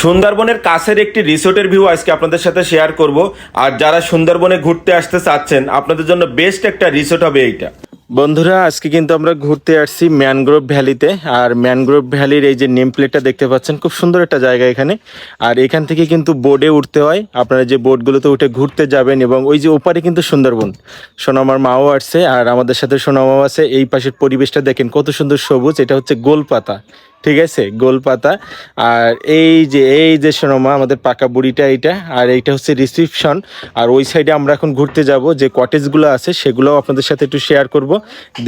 সুন্দরবনের কাছের একটি রিসোর্টের ভিউ আজকে আপনাদের সাথে শেয়ার করব। আর যারা সুন্দরবনে ঘুরতে আসতে চাচ্ছেন, আপনাদের জন্য বেস্ট একটা রিসোর্ট হবে এইটা। বন্ধুরা, আজকে কিন্তু আমরা ঘুরতে আসছি ম্যানগ্রোভ ভ্যালিতে। আর ম্যানগ্রোভ ভ্যালির এই যে নেম প্লেটটা দেখতে পাচ্ছেন, খুব সুন্দর একটা জায়গা এখানে। আর এখান থেকে কিন্তু বোর্ডে উঠতে হয়। আপনারা যে বোর্ডগুলোতে উঠে ঘুরতে যাবেন এবং ওই যে ওপারে কিন্তু সুন্দরবন। সোনামার মাও আসছে, আর আমাদের সাথে সোনামাও আছে। এই পাশের পরিবেশটা দেখেন কত সুন্দর সবুজ। এটা হচ্ছে গোলপাতা। ঠিক আছে? গোলপাতা আর এই যে এই যে সোনামা আমাদের পাকা বুড়িটা এইটা আর এইটা হচ্ছে রিসিপশন আর ওই সাইডে আমরা এখন ঘুরতে যাব যে কটেজগুলো আছে সেগুলোও আপনাদের সাথে একটু শেয়ার করব।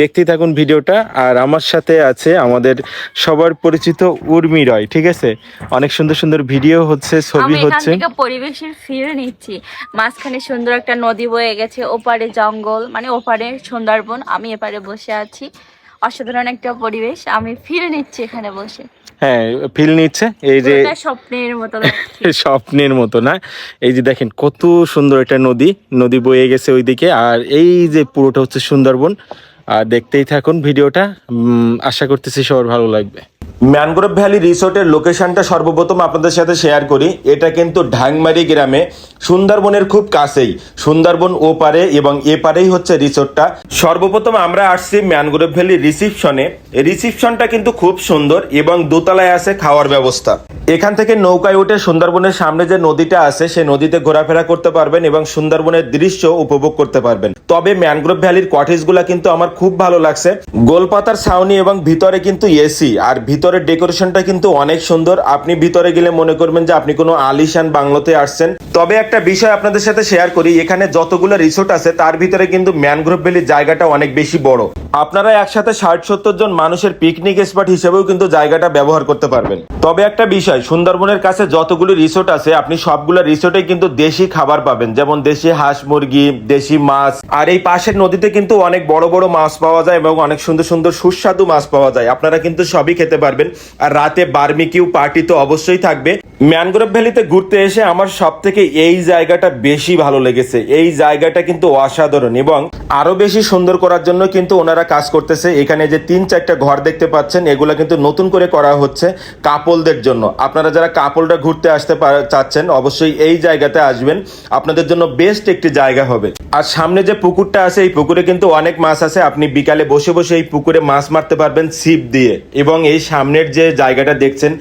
দেখতেই থাকুন ভিডিওটা। আর আমার সাথে আছে আমাদের সবার পরিচিত উর্মি রয় ঠিক আছে? অনেক সুন্দর সুন্দর ভিডিও হচ্ছে ছবি হচ্ছে। পরিবেশের ফিরে নিচ্ছি। মাঝখানে সুন্দর একটা নদী বয়ে গেছে ওপারে জঙ্গল মানে ওপারে সুন্দরবন আমি এপারে বসে আছি। অসাধারণ একটা পরিবেশ। আমি ফিল নিচ্ছি এখানে বসে। হ্যাঁ ফিল নিচ্ছে। এই যে স্বপ্নের মতো স্বপ্নের মতো না? এই যে দেখেন কত সুন্দর একটা নদী। নদী বয়ে গেছে ওইদিকে। আর এই যে পুরোটা হচ্ছে সুন্দরবন। আর দেখতেই থাকুন ভিডিওটা। উম, আশা করতেছি সবার ভালো লাগবে। ম্যানগ্রোভ ভ্যালি রিসোর্টের লোকেশনটা সর্বপ্রথম আপনাদের সাথে শেয়ার করি। এটা কিন্তু ঢাংমারি গ্রামে, সুন্দরবনের খুব কাছেই। সুন্দরবন ও পারে এবং এ পারেই হচ্ছে রিসোর্টটা। সর্বপ্রথম আমরা আসছি ম্যানগ্রোভ ভ্যালি রিসিপশনে। রিসিপশনটা কিন্তু খুব সুন্দর এবং দোতলায় আছে খাওয়ার ব্যবস্থা। এখান থেকে নৌকায় উঠে সুন্দরবনের সামনে যে নদীটা আছে সেই নদীতে ঘোরাফেরা করতে পারবেন এবং সুন্দরবনের দৃশ্য উপভোগ করতে পারবেন। তবে ম্যানগ্রোভ ভ্যালির কটেজগুলো কিন্তু আমার খুব ভালো লাগছে। গোলপাতার ছাউনি এবং ভিতরে কিন্তু এসি, আর ভিতরের ডেকোরেশনটা কিন্তু অনেক সুন্দর। আপনি ভিতরে গেলে মনে করবেন যে আপনি কোনো আলিশান বাংলোতে আসছেন। তবে একটা বিষয় আপনাদের সাথে শেয়ার করি, এখানে যতগুলো রিসোর্ট আছে, তার ভিতরে কিন্তু ম্যানগ্রোভ ভ্যালির জায়গাটা অনেক বেশি বড়। আপনারা একসাথে ষাট সত্তর জন মানুষের পিকনিক স্পট হিসেবেও কিন্তু জায়গাটা ব্যবহার করতে পারবেন। তবে একটা বিষয়, সুন্দরবনের কাছে যতগুলো রিসোর্ট আছে, আপনি সবগুলো রিসোর্টে কিন্তু দেশি খাবার পাবেন। যেমন দেশি হাঁস মুরগি, দেশি মাছ। আর এই পাশের নদীতে কিন্তু অনেক বড় বড় মাছ পাওয়া যায় এবং অনেক সুন্দর সুন্দর সুস্বাদু মাছ পাওয়া যায়। আপনারা কিন্তু সবই খেতে পারবেন আর রাতে বার্মিকিউ পার্টি তো অবশ্যই থাকবে। ম্যানগ্রোভ ভ্যালিতে ঘুরতে এসে আমার সব থেকে এই জায়গাটা বেশি ভালো লেগেছে। এই জায়গাটা কিন্তু অসাধারণ এবং আরও বেশি সুন্দর করার জন্য কিন্তু ওনারা কাজ করতেছে। এখানে যে তিন চারটা ঘর দেখতে পাচ্ছেন, এগুলো কিন্তু নতুন করে করা হচ্ছে কাপলদের জন্য। আপনারা যারা কাপলরা ঘুরতে আসতে চাচ্ছেন, অবশ্যই এই জায়গাতে আসবেন। আপনাদের জন্য বেস্ট একটি জায়গা হবে। আর সামনে যে পুকুরটা আছে, এই পুকুরে কিন্তু অনেক মাছ আছে। আপনি বিকালে বসে বসে এই পুকুরে মাছ মারতে পারবেন ছিপ দিয়ে। এবং এই সামনের যে জায়গাটা দেখছেন,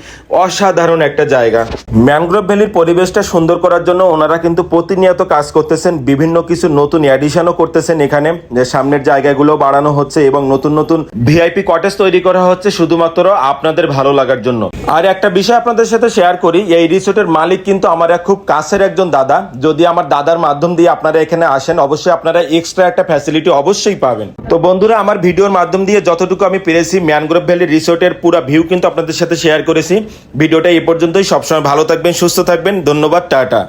অসাধারণ একটা জায়গা। ম্যানগ্রোভ ভ্যালির পরিবেশটা সুন্দর করার জন্য ওনারা কিন্তু প্রতিনিয়ত কাজ করতেছেন, বিভিন্ন কিছু নতুন অ্যাডিশনও করতেছেন এখানে। সামনের জায়গাগুলো বাড়ানো হচ্ছে এবং নতুন নতুন ভিআইপি কটেজ তৈরি করা হচ্ছে শুধুমাত্র আপনাদের ভালো লাগার জন্য। আর একটা বিষয় আপনাদের সাথে শেয়ার করি, এই রিসোর্টের মালিক কিন্তু আমার এক খুব কাছের একজন দাদা। যদি আমার দাদার মাধ্যম দিয়ে আপনারা এখানে আসেন, অবশ্যই আপনারা এক্সট্রা একটা ফ্যাসিলিটি অবশ্যই পাবেন। তো বন্ধুরা, আমার ভিডিওর মাধ্যম দিয়ে যতটুকু আমি পেরেছি ম্যানগ্রোভ ভ্যালি রিসোর্টের পুরো ভিউ কিন্তু আপনাদের সাথে শেয়ার করেছি। ভিডিওটা এই পর্যন্তই সবসময় ভালো থাকবেন সুস্থ থাকবেন। ধন্যবাদ টাটা।